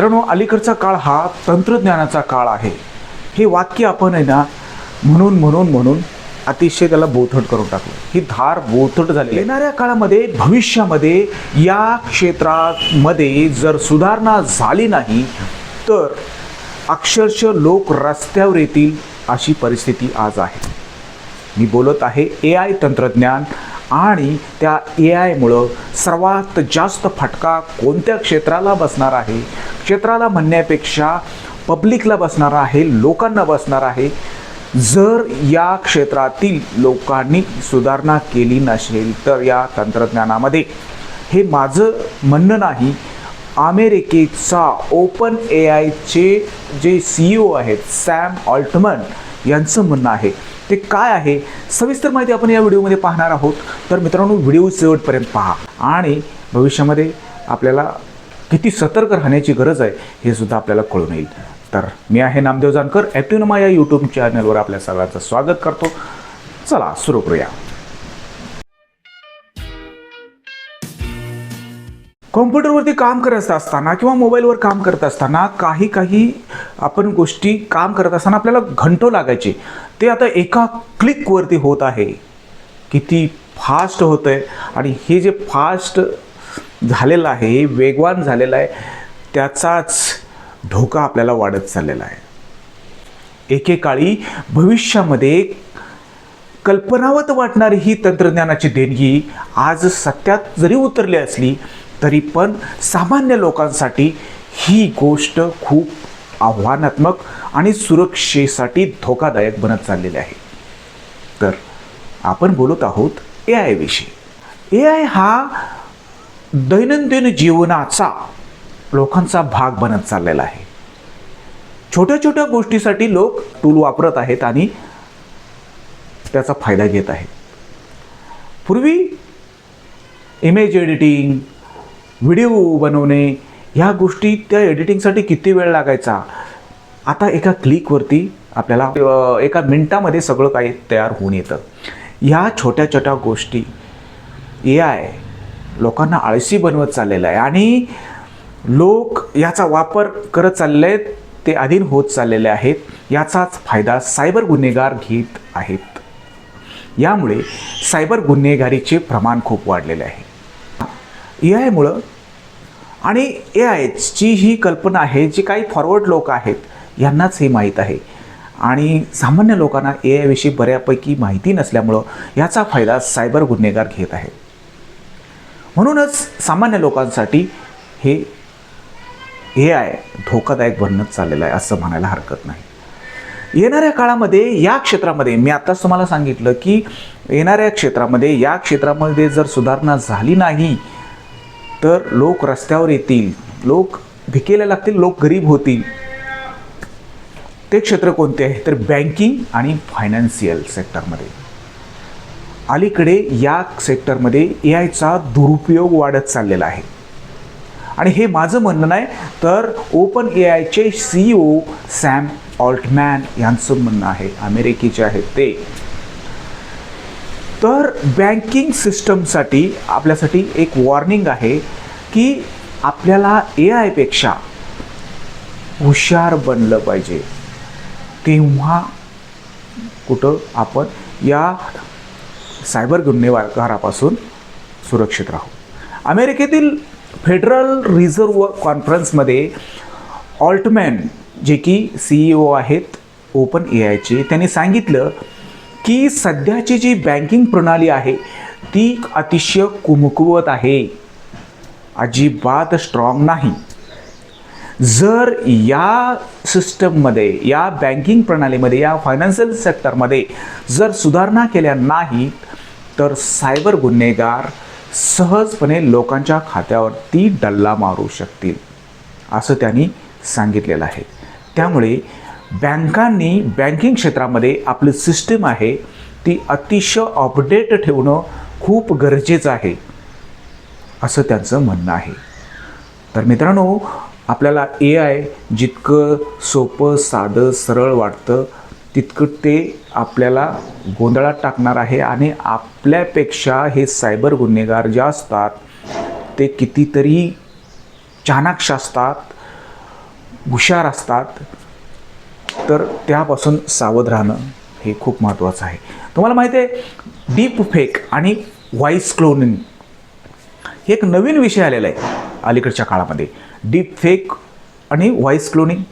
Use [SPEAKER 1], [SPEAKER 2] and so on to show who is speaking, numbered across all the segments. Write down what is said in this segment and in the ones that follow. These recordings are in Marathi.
[SPEAKER 1] मित्रांनो अलीकडचा काळ हा तंत्रज्ञानाचा काळ आहे. हे वाक्य आपण आहे ना म्हणून म्हणून म्हणून अतिशय त्याला बोथट करून टाकलं. ही धार बोथट झाली येणाऱ्या काळामध्ये भविष्यामध्ये या क्षेत्रामध्ये जर सुधारणा झाली नाही तर अक्षरशः लोक रस्त्यावर येतील अशी परिस्थिती आज आहे. मी बोलत आहे ए आय तंत्रज्ञान आणि त्या ए आयमुळं सर्वात जास्त फटका कोणत्या क्षेत्राला बसणार आहे? क्षेत्राला म्हणण्यापेक्षा पब्लिकला बसणार आहे लोकांना बसणार आहे. जर या क्षेत्रातील लोकांनी सुधारणा केली नसेल तर या तंत्रज्ञानामध्ये. हे माझं म्हणणं नाही अमेरिकेचा ओपन ए आयचे जे सी ओ आहेत सॅम ऑल्टमन यांचं म्हणणं आहे. ते काय आहे? सविस्तर माहिती आपण या व्हिडिओमध्ये पाहणार आहोत. तर मित्रांनो व्हिडिओ शेवटपर्यंत पहा. आणि भविष्यामध्ये आपल्याला किती सतर्क राहण्याची गरज आहे हे सुद्धा आपल्याला कळून येईल. तर मी आहे नामदेव जानकर ॲक्टिव्हनमा या यूट्यूब चॅनलवर आपल्या सगळ्यांचं स्वागत करतो. चला सुरू करूया. कॉम्प्युटरवरती काम करत असताना किंवा मोबाईलवर काम करत असताना काही काही आपण गोष्टी काम करत असताना आपल्याला घंटो लागायचे. ते आता एका क्लिकवरती होत आहे. किती फास्ट होतं आहे आणि हे जे फास्ट झालेलं आहे हे वेगवान झालेलं आहे त्याचाच धोका आपल्याला वाढत चाललेला आहे. एकेकाळी भविष्यामध्ये कल्पनावत वाटणारी ही तंत्रज्ञानाची देणगी आज सत्यात जरी उतरली असली तरी पण सामान्य लोकांसाठी ही गोष्ट खूप आव्हानात्मक आणि सुरक्षेसाठी धोकादायक बनत चाललेली आहे. तर आपण बोलत आहोत ए आय विषयी. ए आय हा दैनंदिन जीवनाचा लोकांचा भाग बनत चाललेला आहे. छोट्या छोट्या गोष्टीसाठी लोक टूल वापरत आहेत आणि त्याचा फायदा घेत आहेत. पूर्वी इमेज एडिटिंग व्हिडिओ बनवणे ह्या गोष्टी त्या एडिटिंगसाठी किती वेळ लागायचा? आता एका क्लिकवरती आपल्याला एका मिनटामध्ये सगळं काही तयार होऊन येतं. ह्या छोट्या छोट्या गोष्टी ए आय लोकांना आळशी बनवत चाललेलं आहे आणि लोक याचा वापर करत चालले आहेत ते अधीन होत चाललेले आहेत याचाच फायदा सायबर गुन्हेगार घेत आहेत. यामुळे सायबर गुन्हेगारीचे प्रमाण खूप वाढलेले आहे. ए आयमुळं. आणि ए आयची ही कल्पना आहे जी काही फॉरवर्ड लोक आहेत यांनाच हे माहीत आहे. आणि सामान्य लोकांना ए आयविषयी बऱ्यापैकी माहिती नसल्यामुळं याचा फायदा सायबर गुन्हेगार घेत आहे म्हणूनच सामान्य लोकांसाठी हे ए आय धोकादायक बनत चाललेलं आहे असं म्हणायला हरकत नाही. येणाऱ्या काळामध्ये या क्षेत्रामध्ये मी आत्ताच तुम्हाला सांगितलं की येणाऱ्या क्षेत्रामध्ये या क्षेत्रामध्ये जर सुधारणा झाली नाही तर लोक रस्त्यावर येतील. लोक भिकेला लागतील लोक गरीब होतील. ते क्षेत्र कोणते आहे? तर बँकिंग आणि फायनान्शियल सेक्टरमध्ये अलीकडे या सेक्टरमध्ये ए आयचा दुरुपयोग वाढत चाललेला आहे. आणि हे माझं म्हणणं नाही तर ओपन ए आयचे सी ओ सॅम ऑल्टमॅन यांचं म्हणणं आहे. अमेरिकेचे आहेत ते. तर बँकिंग सिस्टमसाठी आपल्यासाठी एक वॉर्निंग आहे की आपल्याला ए आयपेक्षा हुशार बनलं पाहिजे. तेव्हा कुठं आपण या सायबर गुन्हेगारापासून सुरक्षित राहू. अमेरिकेतील फेडरल रिझर्व्ह कॉन्फरन्समध्ये ऑल्टमॅन जे की सी ई ओ आहेत ओपन ए आयचे त्यांनी सांगितलं की सध्याची जी बँकिंग प्रणाली आहे ती अतिशय कुमकुवत आहे. अजिबात स्ट्रॉंग नाही. जर या सिस्टममध्ये या बँकिंग प्रणालीमध्ये या फायनान्शियल सेक्टरमध्ये जर सुधारणा केल्या नाहीत तर सायबर गुन्हेगार सहजपणे लोकांच्या खात्यावरती डल्ला मारू शकतील असं त्यांनी सांगितलेलं आहे. त्यामुळे बँकांनी बँकिंग क्षेत्रामध्ये आपली सिस्टीम आहे ती अतिशय अपडेट ठेवणं खूप गरजेचं आहे असं त्यांचं म्हणणं आहे. तर मित्रांनो आपल्याला ए आय जितकं सोपं साधं सरळ वाटतं तितकं ते आपल्याला गोंधळात टाकणार आहे आणि आपल्यापेक्षा हे सायबर गुन्हेगार जे असतात ते कितीतरी चाणाक्ष असतात हुशार असतात तर त्यापासून सावध राहणं हे खूप महत्त्वाचं आहे. तुम्हाला माहिती आहे डीप फेक आणि व्हॉइस क्लोनिंग हे एक नवीन विषय आलेला आहे अलीकडच्या काळामध्ये. डीप फेक आणि व्हॉइस क्लोनिंग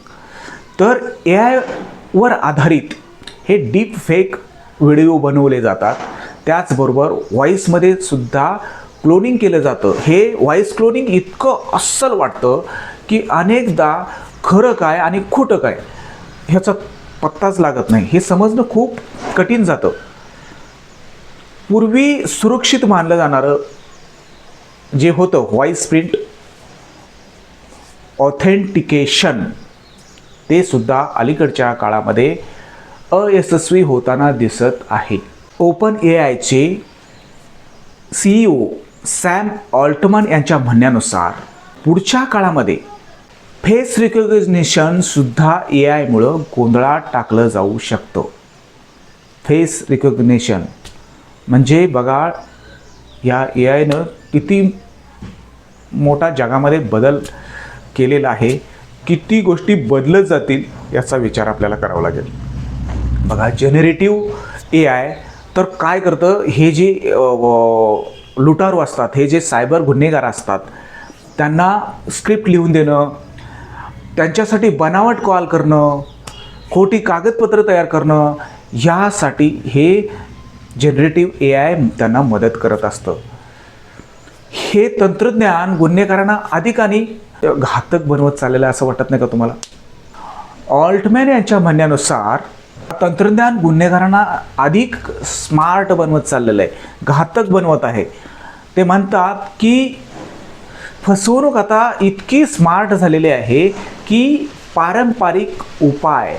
[SPEAKER 1] तर ए आयवर आधारित हे डीप फेक व्हिडिओ बनवले जातात. त्याचबरोबर व्हॉईसमध्ये सुद्धा क्लोनिंग केलं जातं. हे व्हॉईस क्लोनिंग इतकं अस्सल वाटतं की अनेकदा खरं काय आणि खोटं काय ह्याचा पत्ताच लागत नाही. हे समजणं खूप कठीण जातं. पूर्वी सुरक्षित मानलं जाणारं जे होतं व्हॉईस प्रिंट ऑथेंटिकेशन ते सुद्धा अलीकडच्या काळामध्ये अयशस्वी होताना दिसत आहे. ओपन ए आयचे सीईओ सॅम ऑल्टमन यांच्या म्हणण्यानुसार पुढच्या काळामध्ये फेस रिकग्निशन सुद्धा ए आयमुळं गोंधळात टाकलं जाऊ शकतं. फेस रिकग्निशन म्हणजे बघा या ए आयनं किती मोठा जगामध्ये बदल केलेला आहे किती गोष्टी बदलत जातील याचा विचार आपल्याला करावा लागेल. बघा जनरेटिव्ह ए आय तर काय करतं हे जे व- लुटारू असतात हे जे सायबर गुन्हेगार असतात त्यांना स्क्रिप्ट लिहून देणं त्यांच्यासाठी बनावट कॉल करणं खोटी कागदपत्र तयार करणं यासाठी हे जनरेटिव्ह ए आय त्यांना मदत करत असतं. हे तंत्रज्ञान गुन्हेगारांना अधिक आणि घातक बनवत चाललेलं आहे असं वाटत नाही का तुम्हाला? ऑल्टमॅन यांच्या म्हणण्यानुसार तंत्रज्ञान गुन्हेगारांना अधिक स्मार्ट बनवत चाललेलं आहे घातक बनवत आहे. ते म्हणतात की फसवणूक आता इतकी स्मार्ट झालेली आहे की पारंपरिक उपाय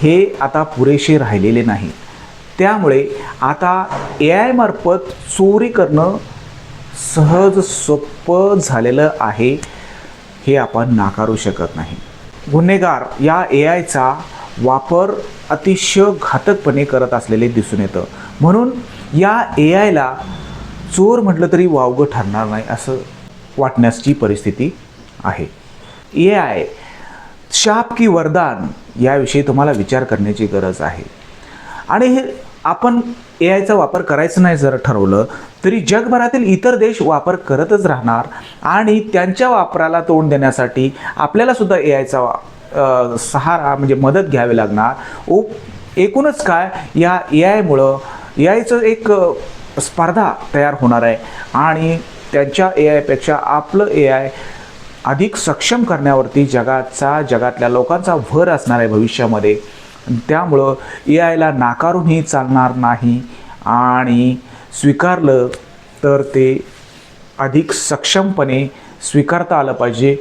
[SPEAKER 1] हे आता पुरेसे राहिलेले नाही. त्यामुळे आता ए आयमार्फत चोरी करणं सहज सोपं झालेलं आहे हे आपण नाकारू शकत नाही. गुन्हेगार या ए आयचा वापर अतिशय घातकपणे करत असलेले दिसून येतं. म्हणून या ए आयला चोर म्हटलं तरी वावगं ठरणार नाही असं वाटण्याची परिस्थिती आहे. ए आय शाप की वरदान याविषयी तुम्हाला विचार करण्याची गरज आहे. आणि हे आपण ए आयचा वापर करायचं नाही जर ठरवलं तरी जगभरातील इतर देश वापर करतच राहणार आणि त्यांच्या वापराला तोंड देण्यासाठी आपल्याला सुद्धा ए आयचा सहारा म्हणजे मदत घ्यावी लागणार. ओ एकूणच काय या ए आयमुळं ए आयचं एक स्पर्धा तयार होणार आहे. आणि त्यांच्या ए आयपेक्षा आपलं ए आय अधिक सक्षम करण्यावरती जगाचा जगातल्या लोकांचा भर असणार आहे भविष्यामध्ये. त्यामुळं ए आयला नाकारूनही चालणार नाही आणि स्वीकारलं तर ते अधिक सक्षमपणे स्वीकारता आलं पाहिजे.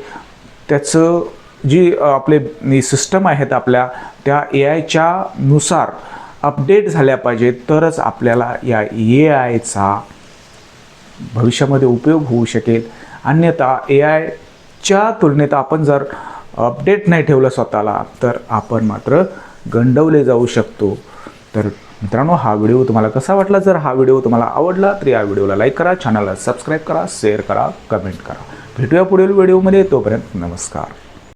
[SPEAKER 1] त्याचं जी आपले सिस्टम आहेत आपल्या त्या ए आयच्या नुसार अपडेट झाल्या पाहिजेत तरच आपल्याला या ए आयचा भविष्यामध्ये उपयोग होऊ शकेल. अन्यथा ए आय च्या तुलनेत आपण जर अपडेट नाही ठेवलं स्वतःला तर आपण मात्र गंडवले जाऊ शकतो. तर मित्रांनो हा व्हिडिओ तुम्हाला कसा वाटला? जर हा व्हिडिओ तुम्हाला आवडला तर या व्हिडिओला लाईक करा चॅनलला सबस्क्राईब करा शेअर करा कमेंट करा. भेटूया पुढील व्हिडिओमध्ये. तोपर्यंत नमस्कार.